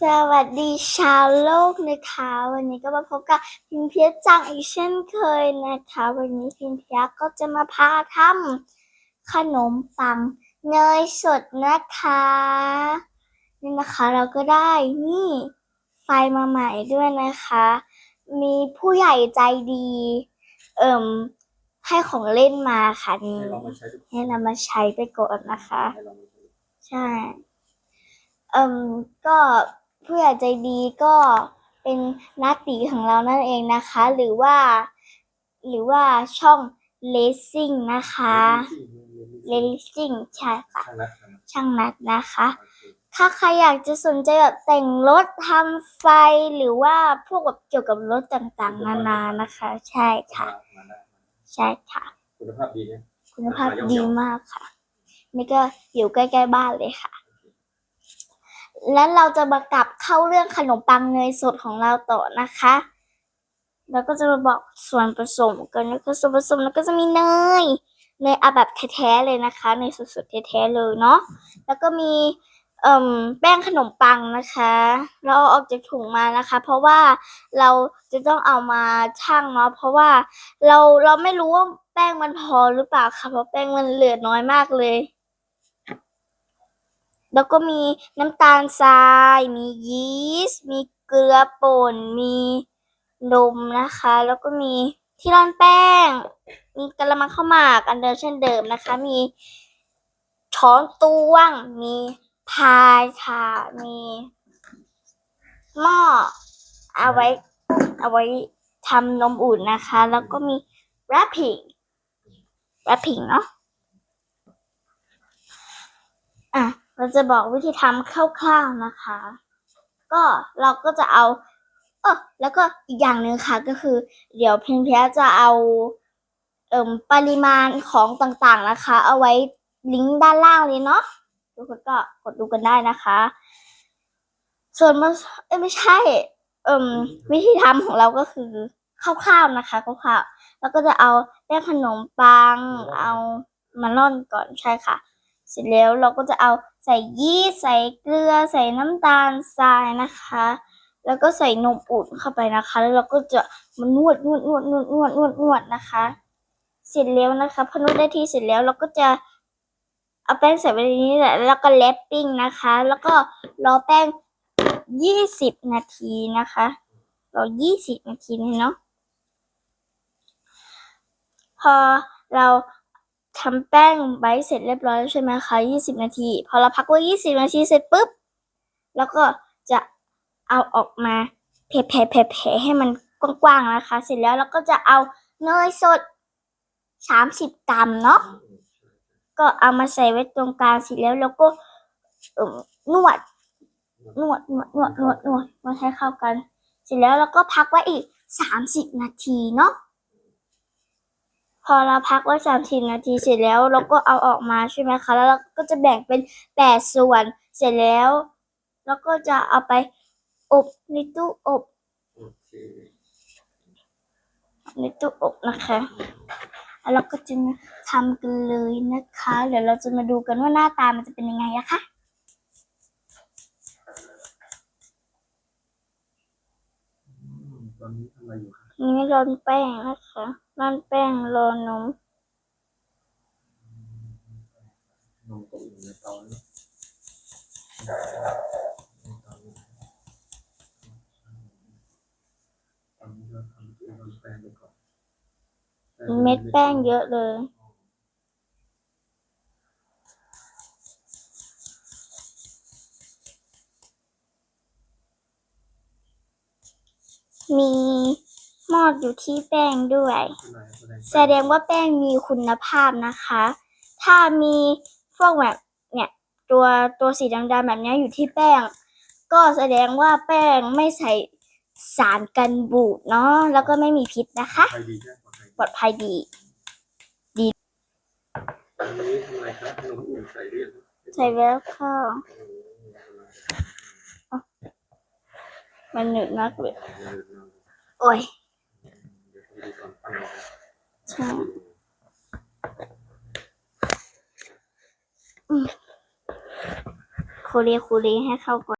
สวัสดีชาวโลกนะคะ วันนี้ก็มาพบกับพิมพ์เพียรจังอีกเช่นเคยนะคะ วันนี้พิมพ์เพียรก็จะมาพาทำขนมปังเนยสดนะคะนี่นะคะเราก็ได้นี่ไฟมาใหม่ด้วยนะคะ มีผู้ใหญ่ใจดี เอิ่มให้ของเล่นมาค่ะนี่ให้ลองมาใช้ให้นำมาใช้ไปก่อนนะคะให้ลองมาใช้ดูใช่เอ่มก็ ผู้ใหญ่ใจดีก็เป็นนักตีของเรานั่นเองนะคะ หรือว่า หรือว่าช่องเลสซิ่งนะคะเลสซิ่งใช่ค่ะช่างนัดช่างนัดช่างนัดนะคะโอเคถ้าใครอยากจะสนใจแบบแต่งรถทำไฟหรือว่าพวกแบบเกี่ยวกับรถต่างๆ นานานะคะ ใช่ค่ะมาได้ใช่ค่ะ คุณภาพดีนะคุณภาพดีมากค่ะ นี่ก็อยู่ใกล้ ๆ บ้านเลยค่ะ แล้วเราจะมากลับเข้าเรื่องขนมปังเนยสดของเราต่อนะคะแล้วก็จะมาบอกส่วนผสมกันนะคะส่วนผสมแล้วก็จะมีเนยเนยเอาแบบแท้ๆเลยนะคะเนยสดๆแท้ๆเลยเนาะแล้วก็มีเอ่มแป้งขนมปังนะคะ เราเอาออกจากถุงมานะคะ เพราะว่าเราจะต้องเอามาชั่งเนาะเพราะว่าเราเราไม่รู้ว่าแป้งมันพอหรือเปล่าค่ะเพราะแป้งมันเหลือน้อยมากเลย แล้วก็มีน้ำตาลทราย มียีสต์ มีเกลือป่น มีนมนะคะ แล้วก็มีที่ร่อนแป้ง มีกระมังข้าวหมากอันเดิมเช่นเดิมนะคะ มีช้อนตวง มีพายค่ะ มีหม้อเอาไว้เอาไว้ทำนมอุ่นนะคะ แล้วก็มี wrapping wrapping เนาะอะ เราจะบอกวิธีทำคร่าวๆนะคะ ก็เราก็จะเอาเออแล้วก็อีกอย่างหนึ่งค่ะก็คือ เดี๋ยวเพียงแค่จะเอาเอ่มปริมาณของต่างๆนะคะ เอาไว้ลิงก์ด้านล่างเลยเนาะทุกคนก็กดดูกันได้นะคะ ส่วนมันเอ้ไม่ใช่เอ่มวิธีทำของเราก็คือคร่าวๆนะคะคร่าวๆแล้วก็จะเอาแป้งขนมปัง เอามาร่อนก่อนใช่ค่ะ เสร็จแล้วเราก็จะเอาใส่ยีสต์ใส่เกลือ ใส่น้ำตาลทรายนะคะ แล้วก็ใส่นมอุ่นเข้าไปนะคะ แล้วเราก็จะมานวดนวดนวดนวดนวดนวดนวดนะคะ เสร็จแล้วนะคะพอนวดได้ที่เสร็จแล้วเราก็จะเอาแป้งใส่ไปในนี้แหละแล้วก็แรปปิ้งนะคะ แล้วก็รอแป้งยี่สิบนาทีนะคะรอยี่สิบนาทีเนาะพอเรา ทำแป้งไว้เสร็จเรียบร้อยแล้วใช่ไหมคะยี่สิบนาที พอเราพักไว้ยี่สิบนาทีเสร็จปุ๊บ แล้วก็จะเอาออกมาแผ่แผ่แผ่แผ่ให้มันกว้างๆนะคะ เสร็จแล้วเราก็จะเอาเนยสดสามสิบกรัมเนาะ ก็เอามาใส่ไว้ตรงกลางเสร็จแล้วเราก็นวดนวดนวดนวดนวดนวดนวดให้เข้ากัน เสร็จแล้วเราก็พักไว้อีกสามสิบนาทีเนาะ พอเราพักไว้สามสิบนาทีเสร็จแล้ว เราก็เอาออกมาใช่ไหมคะ แล้วเราก็จะแบ่งเป็นแปดส่วนเสร็จแล้วเราก็จะเอาไปอบในตู้อบอในตู้อบนะคะแล้วเราก็จะทำกันเลยนะคะ เดี๋ยวเราจะมาดูกันว่าหน้าตามันจะเป็นยังไงอะคะ อืมต อนนี้ทำอะไรอยู่ครับนี่ร่อนแป้งนะคะร่อนแป้งรอนมนมก็อุ่นในเตาแล้วตอนนี้เราทำเป็นแป้งไปก่อนเม็ดแป้งเยอะเลย มีหมอดอยู่ที่แป้งด้วย แสดงว่าแป้งมีคุณภาพนะคะ ถ้ามีพวกแบบเนี่ยตัวตัวสีดำๆแบบเนี้ยอยู่ที่แป้ง ก็แสดงว่าแป้งไม่ใส่สารกันบูดเนาะแล้วก็ไม่มีพิษนะคะไปดีแค่ปลอดภัยปลอดภัยดีอันนี้ทำอะไรครับนมอุ่นใส่เรียบใส่แล้วค่ะ มันหนึบมากเลยโอ้ยเดี๋ยวดูตอนปั้นใช่โคเรโคเรให้เข้าก่อน